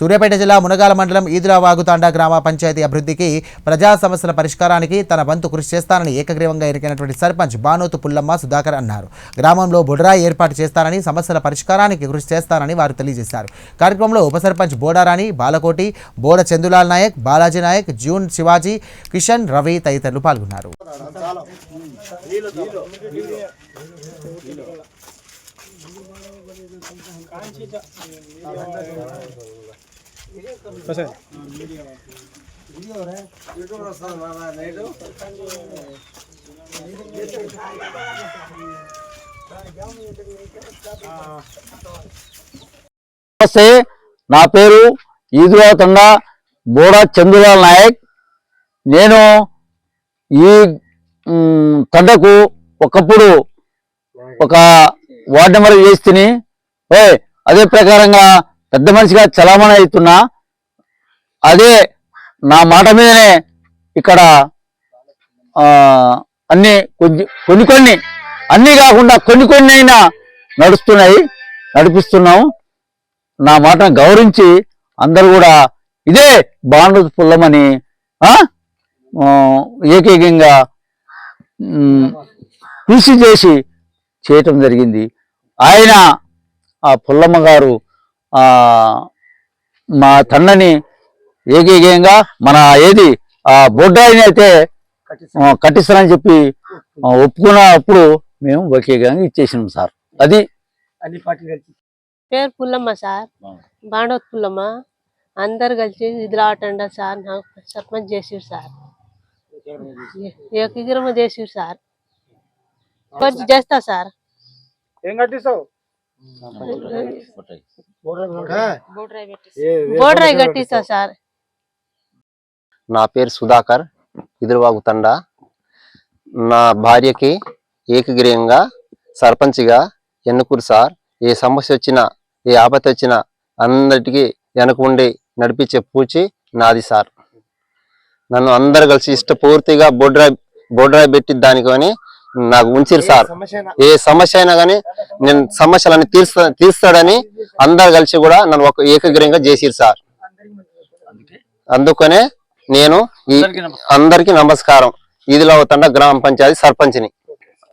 సూర్యాపేట జిల్లా మునగాల మండలం ఈదురావాగుతాండా గ్రామ పంచాయతీ అభివృద్ధికి ప్రజా సమస్యల పరిష్కారానికి తన వంతు కృషి చేస్తానని ఏకగ్రీవంగా ఎరికైనటువంటి సర్పంచ్ బానోతు పుల్లమ్మ సుధాకర్ అన్నారు. గ్రామంలో బుడరాయి ఏర్పాటు చేస్తానని సమస్యల పరిష్కారానికి కృషి చేస్తానని వారు తెలియజేశారు. కార్యక్రమంలో ఉప సర్పంచ్ బోడారాణి బాలకోటి బోడ చందులాల్ నాయక్ బాలాజీ నాయక్ జూన్ శివాజీ కిషన్ రవి తదితరులు పాల్గొన్నారు. నమస్తే నా పేరు ఈదురా తండ బోడా చందులాల్ నాయక్. నేను ఈ తండకు ఒకప్పుడు ఒక వార్డు నెంబర్ చేస్తుని ఏ అదే ప్రకారంగా పెద్ద మనిషిగా చలామణి అవుతున్నా. అదే నా మాట మీదనే ఇక్కడ అన్ని కొన్ని కొన్ని కొన్ని కాకుండా కొన్ని కొన్ని అయినా నడుస్తున్నాయి నడిపిస్తున్నాము నా మాటను గౌరవించి అందరూ కూడా ఇదే బాండు పుల్లమని ఏకైకంగా కృషి చేసి చేయటం జరిగింది. ఆయన ఆ పుల్లమ్మ గారు మా తన్నని ఏకైకంగా మన ఏది ఆ బొడ్డాయిని అయితే ఆ, కట్టిస్తానని చెప్పి ఒప్పుకున్నప్పుడు మేము ఏకైకంగా ఇచ్చేసినాం సార్. అది పేరు పుల్లమ్మ సార్. బాండోత్ పుల్లమ్మ. అందరు కలిసి ఇదిలాటండ సార్. నాకు సర్పంచ్ చేసిరు సార్. ఏకగ్రమ చేసిరు సార్. కొంచెం చేస్తా సార్? ఏం కట్టిస్తావు? Border కట్టిస్తా sir. నా పేరు సుధాకర్ ఎదురువాగు తండ. నా భార్యకి ఏకగ్రీయంగా సర్పంచ్గా ఎన్నుకురు సార్. ఏ సమస్య వచ్చినా ఏ ఆపద వచ్చినా అందరికీ వెనక ఉండి నడిపించే పూచి నాది సార్. నన్ను అందరు కలిసి ఇష్టపూర్తిగా బొడ్రాయి బొడ్రాయి పెట్టి దానికొని నాకు ఉంచిరు సార్. ఏ సమస్య అయినా కానీ నేను సమస్యలన్నీ తీర్స్తా తీర్స్తాడని అందరు కలిసి కూడా నన్ను ఒక ఏకగ్రీయంగా చేసిరు సార్. అందుకనే నేను అందరికీ నమస్కారం. ఇదిలో తండ గ్రామ పంచాయతీ సర్పంచ్ని.